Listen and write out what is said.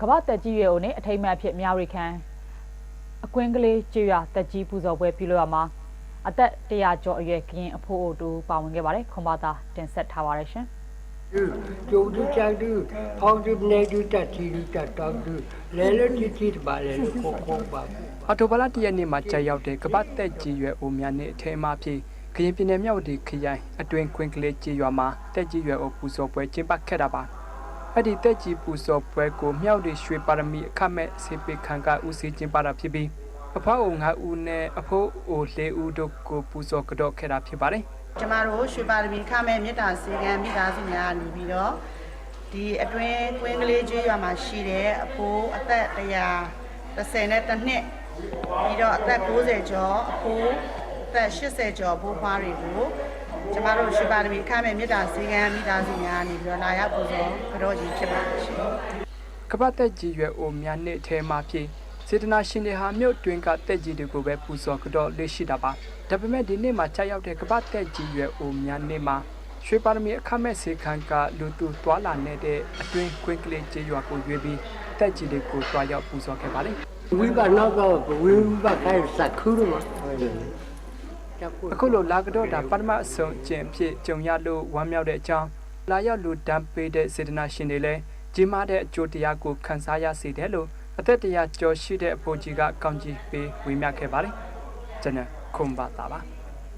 ကမ္ဘာတက်ကြီးရွယ်အိုနဲ့အထိမ်းအမှတ်အဖြစ်မြရီခံအကွင်းကလေးကျွရတက်ကြီးပူဇော်ပွဲပြုလုပ်ရမှာအသက်100ကျော်အရွယ်ကရင်အဖိုးအိုတူပါဝင်ခဲ့ပါတယ်ခွန်ဘာသာတင်ဆက်ထားပါရရှင်ကျုပ်တို့ချာတူဖောင်းဒီနေတူတတီတူတတောက်တူလဲလဲတီတီပါလဲကိုကိုပါအော်တိုဘလာတရက်နေ့မှာကြာရောက်တဲ့ကပတ်သက်ကြီးရွယ်အိုများနဲ့အထဲမှာဖြစ်ခရင်ပြည်နယ်မြောက်ဒီခရိုင်အတွင်ခွင်ကလေးကြီးရွာမှာတက်ကြီးရွယ်အိုပူဇော်ပွဲကျင်းပခဲ့တာပါ အဲ့ဒီတက်ကြီးပူဇော်ပွဲကိုမြောက်ဒီရွှေပါရမီအခမဲ့စေပေခံကဦးစီးကျင်းပတာဖြစ်ပြီးအဖေအိုငါဦးနဲ့အဖိုးအိုလေးဦးတို့ကိုပူဇော်ကြော့ခဲ့တာဖြစ်ပါတယ်ကျမတို့ရွှေပါရမီခမဲ့မေတ္တာစေကံမိသားစုများနေပြီးတော့ဒီအတွင်းကွင်းကလေးကျွေးရွာမှာရှိတဲ့အဖိုးအသက်130နဲ့တစ်နှစ်ပြီးတော့အသက်90ကျော်အဖိုးအ သက်80ကျော်ဘိုးဖွားတွေကိုကျမတို့ရွှေပါရမီခမဲ့မေတ္တာစေကံမိသားစုများနေပြီးတော့လာရောက်ပူဇော်ကြော့ကြီးဖြစ်ပါရှင်ကပတ်သက်ကြီးရွယ်အိုများနဲ့အထဲမှာဖြစ်စေတနာရှင်တွေဟာမြို့တွင်ကတက်ကြီးတွေကိုပဲပူဇော်ကြော့လေးရှိတာပါဒါပေမဲ့ဒီနေ့မှာကြာရောက်တဲ့ကပတ်သက်ကြီးရွယ်အိုများနေ့မှာရွှေပါရမီအခမဲ့စေခံကလူသူသွာလာနေတဲ့အတွင်းခွင်ကလေးကြီးရွာကိုရွေးပြီးတက်ကြီးတွေကိုတွားရောက်ပူဇော်ခဲ့ပါတယ်ဝိပါနောက်တော့ဝိပါခိုင်စခုရမှာ အခုလိုလာကတော့ဒါပထမအဆုံးအကျင့်ဖြစ်ကြုံရလို့ဝမ်းမြောက်တဲ့အကြောင်းလာရောက်လူတန်းပေးတဲ့စေတနာရှင်တွေလည်းကြီးမားတဲ့အကျိုးတရားကိုခံစားရစေတယ်လို့အသက်တရားကျော်ရှိတဲ့အဖိုးကြီးကကောင်းကြီးပေးဝေမျှခဲ့ပါတယ်ကျွန်တော်ခွန်ပါတာပါ